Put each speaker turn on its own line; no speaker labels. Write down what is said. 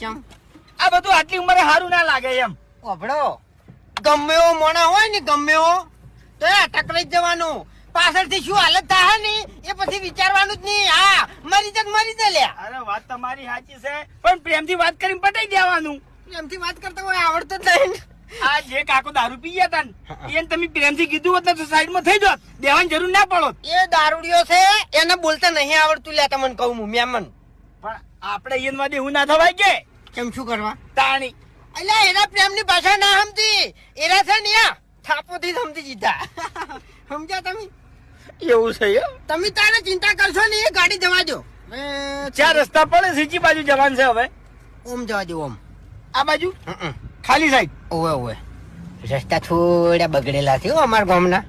ચમ
આ બધું આટલી ઉંમરે સારું ના લાગે એમ.
ઓભળો ગમે એવો મોણા હોય ને ગમે એવો તો એ ટકરાઈ જ જવાનું. પાછળથી શું હાલત થાય ને એ પછી વિચારવાનું જ નહીં. હા મરી જ મરી જ લે
અરે વાત તમારી સાચી છે પણ પ્રેમથી વાત કરીને પટાઈ દેવાનું.
પ્રેમથી વાત કરતા કોઈ આવડતું જ નહીં.
આ જે કાકો દારૂ પી ગયા તા એને તમે પ્રેમથી કીધું હોત ને તો સાઈડમાં થઈ જાત. દેવાની જરૂર ના પડો
એ દારૂડિયો છે એને બોલતા નહીં આવડતું લે તમને કહું હું મેમન.
પણ આપણે ઈયનમાં એવું ના થવાય કે?
કેમ શું કરવા?
તાણી.
એટલે એના પ્રેમની ભાષા ના સમજી. એના છે ને થાપોથી સમજી જીધા. સમજ્યા તમે?
એવું છે
તમે તારે ચિંતા કરશો ને એ ગાડી જવા દો.
ચાર રસ્તા પડે સીચી બાજુ જવાનું છે હવે.
ઓમ જવા દો ઓમ.
આ બાજુ. ખાલી સાઈડ
ઓવે ઓવે. રસ્તા થોડા બગડેલા છે અમારા ગામના.